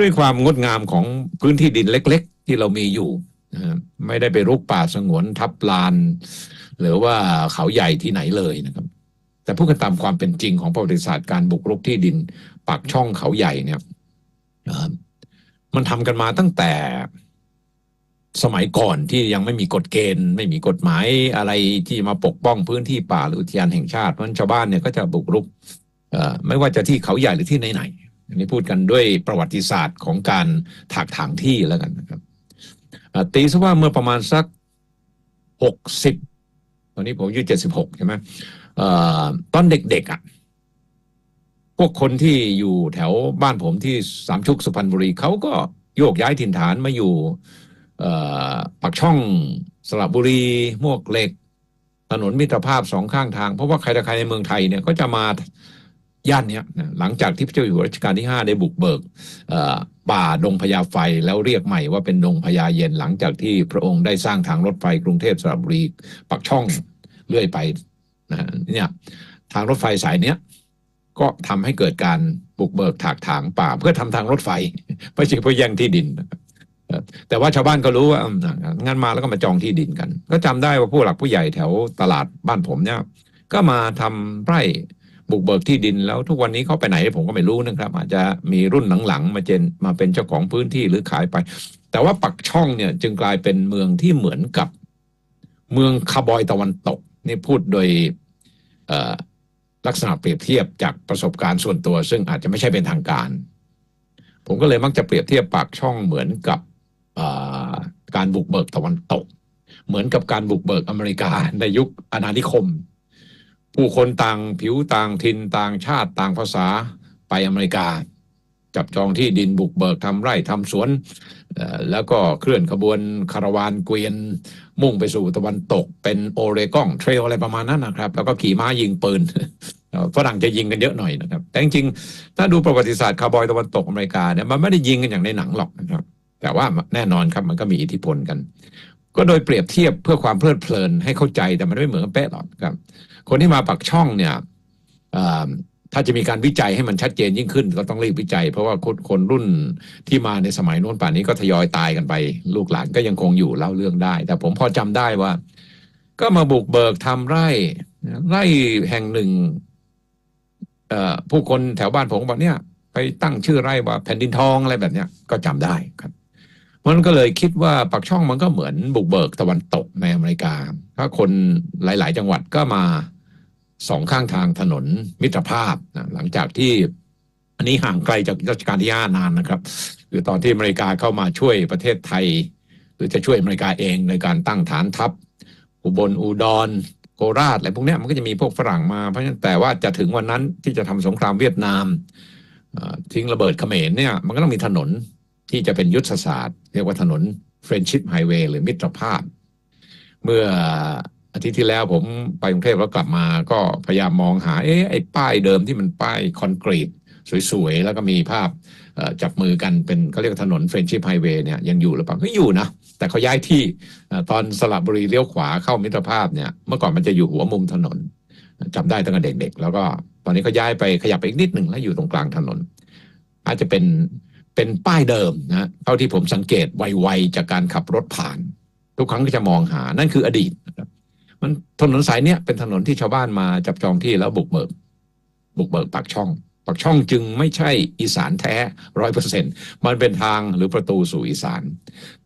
ด้วยความงดงามของพื้นที่ดินเล็ก ๆ ที่เรามีอยู่ไม่ได้ไปรุกป่าสงวนทับลาน หรือว่าเขาใหญ่ที่ไหนเลยนะครับ แต่พูดกันตามความเป็นจริงของประวัติศาสตร์การบุกรุกที่ดินปากช่องเขาใหญ่เนี่ยมันทำกันมาตั้งแต่สมัยก่อนที่ยังไม่มีกฎเกณฑ์ ไม่มีกฎหมายอะไรที่มาปกป้องพื้นที่ป่าหรืออุทยานแห่งชาติเพราะชาวบ้านเนี่ยก็จะบุกรุกไม่ว่าจะที่เขาใหญ่หรือที่ไหนๆ อันนี้พูดกันด้วยประวัติศาสตร์ของการถากถางที่แล้วกันนะครับตีซะว่าเมื่อประมาณสักหกสิบตอนนี้ผมอายุเจ็ดสิบหกใช่ไหมอตอนเด็กๆอะพวกคนที่อยู่แถวบ้านผมที่สามชุกสุพรรณบุรีเขาก็โยกย้ายถิ่นฐานมาอยู่ปักช่องสระบุรีมวกเหล็ก ถนนมิตรภาพสองข้างทาง เพราะว่าใครต่ใครในเมืองไทยเนี่ยก็จะมา ย่านนี้นะหลังจากที่พระเจ้าอยู่หัวรัชกาลที่ห้าได้บุกเบิกป่าดงพญาไฟแล้วเรียกใหม่ว่าเป็นดงพญาเย็นหลังจากที่พระองค์ได้สร้างทางรถไฟกรุงเทพสระบุรีปักช่องเรื่อยไปนะเนี่ยทางรถไฟสายเนี้ยก็ทำให้เกิดการบุกเบิกถากถางป่า เพื่อทำทางรถไฟไม่ใช่เพื่อแย่งที่ดินแต่ว่าชาวบ้านก็รู้ว่างั้นมาแล้วก็มาจองที่ดินกัน ก็จำได้ว่าผู้หลักผู้ใหญ่แถวตลาดบ้านผมเนี่ย ก็มาทำไร่ บุกเบิกที่ดินแล้วทุกวันนี้เขาไปไหนผมก็ไม่รู้นะครับ อาจจะมีรุ่นหลังๆมาเจนมาเป็นเจ้าของพื้นที่หรือขายไป แต่ว่าปักช่องเนี่ยจึงกลายเป็นเมืองที่เหมือนกับ เมืองคาบอยตะวันตกนี่พูดโดยลักษณะเปรียบเทียบจากประสบการณ์ส่วนตัว ซึ่งอาจจะไม่ใช่เป็นทางการ ผมก็เลยมักจะเปรียบเทียบปากช่องเหมือนกับการบุกเบิกตะวันตก เหมือนกับการบุกเบิกอเมริกาในยุคอาณานิคม ผู้คนต่างผิวต่างถิ่นต่างชาติต่างภาษาไปอเมริกา จับจองที่ดินบุกเบิกทำไร่ทำสวน แล้วก็เคลื่อนขบวนคาราวานเกวียน มุ่งไปสู่ตะวันตก เป็นโอเรกอนเทรลอะไรประมาณนั้นนะครับ แล้วก็ขี่ม้ายิงปืนฝรั่งจะยิงกันเยอะหน่อยนะครับ แต่จริงๆถ้าดูประวัติศาสตร์คาร์บอยตะวันตกอเมริกาเนี่ยมันไม่ได้ยิงกันอย่างในหนังหรอกนะครับ แต่ว่าแน่นอนครับมันก็มีอิทธิพลกัน ก็โดยเปรียบเทียบเพื่อความเพลิดเพลินให้เข้าใจแต่มันไม่เหมือนกันเป๊ะหรอกครับ คนที่มาปักช่องเนี่ยถ้าจะมีการวิจัยให้มันชัดเจนยิ่งขึ้น ก็ต้องรีบวิจัย เพราะว่าคนคนรุ่นที่มาในสมัยโน้นป่านนี้ก็ทยอยตายกันไป ลูกหลานก็ยังคงอยู่เล่าเรื่องได้ แต่ผมพอจำได้ว่า ก็มาบุกเบิกทำไร่ไร่แห่งหนึ่งผู้คนแถวบ้านผมบอกเนี่ย ไปตั้งชื่อไร่ว่าแผ่นดินทองอะไรแบบเนี้ยก็จำได้ครับ มันก็เลยคิดว่าปักช่องมันก็เหมือนบุกเบิกตะวันตกในอเมริกา ถ้าคนหลาย ๆ จังหวัดก็มาสองข้างทางถนนมิตรภาพนะหลังจากที่อันนี้ห่างไกลจากรัชกาลที่ห้านานนะครับ คือตอนที่อเมริกาเข้ามาช่วยประเทศไทย หรือจะช่วยอเมริกาเองในการตั้งฐานทัพ อุบลอุดรโคราชอะไรพวกนี้มันก็จะมีพวกฝรั่งมาเพราะฉะนั้นแต่ว่าจะถึงวันนั้นที่จะทำสงครามเวียดนามทิ้งระเบิดเขมรเนี่ย มันก็ต้องมีถนน ที่จะเป็นยุทธศาสตร์ เรียกว่าถนน Friendship Highway หรือมิตรภาพ เมื่ออาทิตย์ที่แล้วผมไปกรุงเทพแล้วกลับมาก็พยายามมองหาเอ๊ะไอ้ป้ายเดิมที่มันป้ายคอนกรีตสวยๆ แล้วก็มีภาพจับมือกันเป็นเขาเรียกถนน Friendship Highway เนี่ยยังอยู่หรือเปล่าก็อยู่นะ แต่เขาย้ายที่ตอนสระบุรีเลี้ยวขวาเข้ามิตรภาพเนี่ยเมื่อก่อนมันจะอยู่หัวมุมถนนจำได้ตั้งแต่เด็กๆ แล้วก็ตอนนี้เขาย้ายไปขยับไปอีกนิดหนึ่งแล้วอยู่ตรงกลางถนน อาจจะเป็น เป็นป้ายเดิมนะเท่าที่ผมสังเกตไวๆจากการขับรถผ่าน ทุกครั้งก็จะมองหานั่นคืออดีตนะครับมันถนนสายเนี้ยเป็นถนนที่ชาวบ้านมาจับจองที่แล้วบุกเบิก บุกเบิกปากช่องปากช่องจึงไม่ใช่อีสานแท้ร้อยเปอร์เซ็นมันเป็นทางหรือประตูสู่อีสาน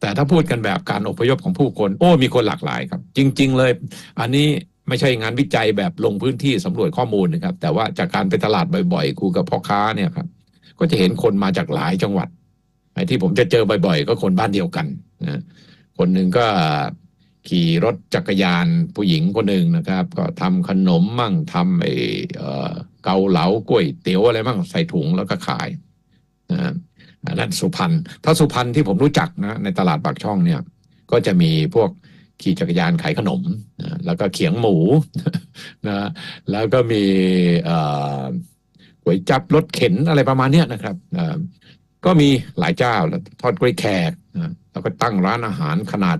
แต่ถ้าพูดกันแบบการอพยพของผู้คน โอ้มีคนหลากหลายครับ จริง ๆ เลย อันนี้ไม่ใช่งานวิจัยแบบลงพื้นที่สำรวจข้อมูลนะครับ แต่ว่าจากการไปตลาดบ่อยๆคุยกับพ่อค้าเนี่ยครับ ก็จะเห็นคนมาจากหลายจังหวัดไอ้ที่ผมจะเจอบ่อยๆ ก็คนบ้านเดียวกันนะคนหนึ่งก็ขี่รถจักรยานผู้หญิงคนหนึ่งนะครับ ก็ทำขนมมั่งทำไอ้เกาเหลาก๋วยเตี๋ยวอะไรมั่งใส่ถุงแล้วก็ขายนะฮะอันนั้นสุพรรณถ้าสุพรรณที่ผมรู้จักนะในตลาดปากช่องเนี่ย ก็จะมีพวกขี่จักรยานขายขนมนะแล้วก็เขียงหมูนะแล้วก็มีอ่อ ก๋วยจับรถเข็นอะไรประมาณเนี้ยนะครับก็มีหลายเจ้าแล้วทอดกล้วยแขกแล้วก็ตั้งร้านอาหารขนาด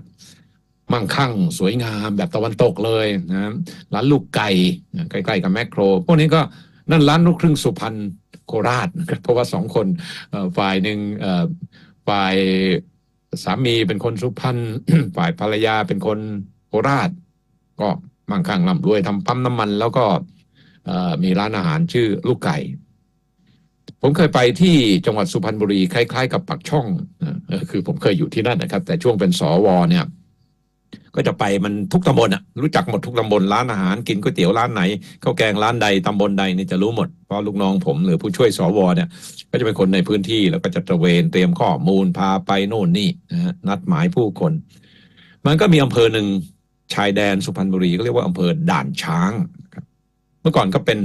มั่งคั่งสวยงามแบบตะวันตกเลยนะร้านลูกไก่ใกล้ๆกับแมคโคร พวกนี้ก็นั่นร้านลูกครึ่งสุพรรณโคราชนะครับเพราะว่าสองคนฝ่ายหนึ่งฝ่ายสามีเป็นคนสุพรรณฝ่ายภรรยาเป็นคนโคราช ก็มั่งคั่งร่ำรวยทำปั๊มน้ำมัน แล้วก็ มีร้านอาหารชื่อลูกไก่ ผมเคยไปที่จังหวัดสุพรรณบุรีคล้าย ๆ กับปักช่องอคือผมเคยอยู่ที่นั่นนะครับ แต่ช่วงเป็นสวเนี่ยก็จะไปมันทุกตำบลอะรู้จักหมดทุกตำบลร้านอาหารกินก๋วยเตี๋ยวร้านไหนข้าวแกงร้านใดตำบลใดนี่จะรู้หมดเพราะลูกน้องผมหรือผู้ช่วยสวเนี่ย ก็จะเป็นคนในพื้นที่แล้วก็จะตระเวนเตรียมข้อมูลพาไปโน่นนี่นะฮะนัดหมายผู้คน มันก็มีอำเภอหนึ่งชายแดนสุพรรณบุรีก็เรียกว่าอำเภอด่านช้างครับ เมื่อก่อนก็เป็น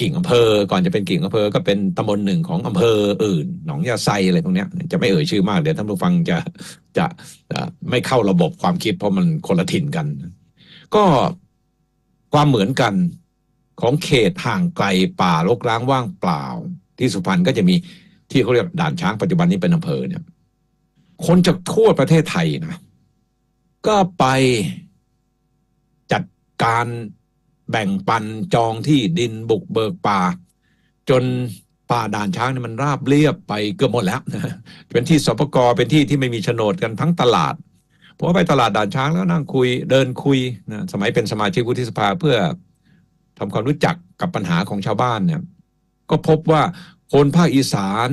กิ่งอำเภอ ก่อนจะเป็นกิ่งอำเภอก็เป็นตำบลหนึ่งของอำเภออื่น หนองยาไซอะไรพวกเนี้ยจะไม่เอ่ยชื่อมากเดี๋ยวท่านผู้ฟังจะจะจะไม่เข้าระบบความคิดเพราะมันคนละถิ่นกัน ก็ความเหมือนกันของเขตห่างไกลป่ารกร้างว่างเปล่า ที่สุพรรณก็จะมีที่เขาเรียกด่านช้างปัจจุบันนี้เป็นอำเภอเนี่ย คนจากทั่วประเทศไทยนะ ก็ไปจัดการ แบ่งปันจองที่ดินบุกเบิกป่า จนป่าด่านช้างเนี่ยมันราบเรียบไปเกือบหมดแล้วเป็นที่สปกรเป็นที่ที่ไม่มีโฉนดกันทั้งตลาดผมก็ไปตลาดด่านช้างแล้วนั่งคุยเดินคุยนะสมัยเป็นสมาชิกวุฒิสภาเพื่อทำความรู้จักกับปัญหาของชาวบ้านเนี่ย ก็พบว่าคนภาคอีสาน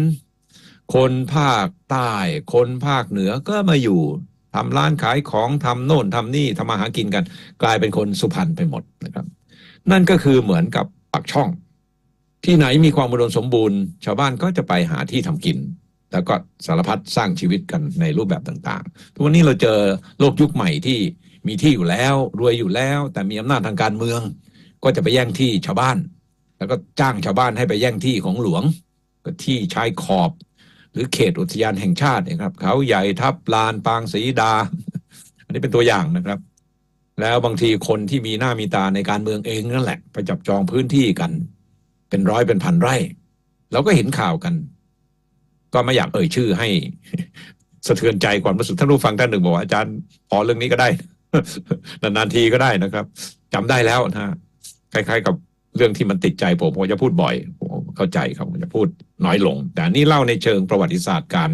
คนภาคใต้ คนภาคเหนือก็มาอยู่ทำร้านขายของทำโน่นทำนี่ทำมาหากินกัน กลายเป็นคนสุพรรณไปหมดนะครับ นั่นก็คือเหมือนกับปากช่อง ที่ไหนมีความอุดมสมบูรณ์ ชาวบ้านก็จะไปหาที่ทำกิน แล้วก็สารพัดสร้างชีวิตกันในรูปแบบต่างๆ ทุกวันนี้เราเจอโลกยุคใหม่ที่มีที่อยู่แล้วรวยอยู่แล้ว แต่มีอำนาจทางการเมือง ก็จะไปแย่งที่ชาวบ้าน แล้วก็จ้างชาวบ้านให้ไปแย่งที่ของหลวงที่ชายขอบ หรือเขตอุทยานแห่งชาตินะครับ เขาใหญ่ทับลานปางศรีดา อันนี้เป็นตัวอย่างนะครับ แล้วบางทีคนที่มีหน้ามีตาในการเมืองเองนั่นแหละ ไปจับจองพื้นที่กัน เป็นร้อยเป็นพันไร่เราก็เห็นข่าวกัน ก็ไม่อยากเอ่ยชื่อให้ สะเทือนใจความรู้สึกท่านผู้ฟังท่านหนึ่งบอกว่าอาจารย์พอเรื่องนี้ก็ได้ นานๆทีก็ได้นะครับจำได้แล้วนะคล้ายๆกับเรื่องที่มันติดใจผมผมจะพูดบ่อยผมเข้าใจครับผมจะพูดน้อยลง แต่นี่เล่าในเชิงประวัติศาสตร์การ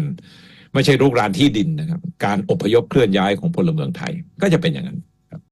ไม่ใช่รุกรานที่ดินนะครับ การอพยพเคลื่อนย้ายของพลเมืองไทย ก็จะเป็นอย่างนั้น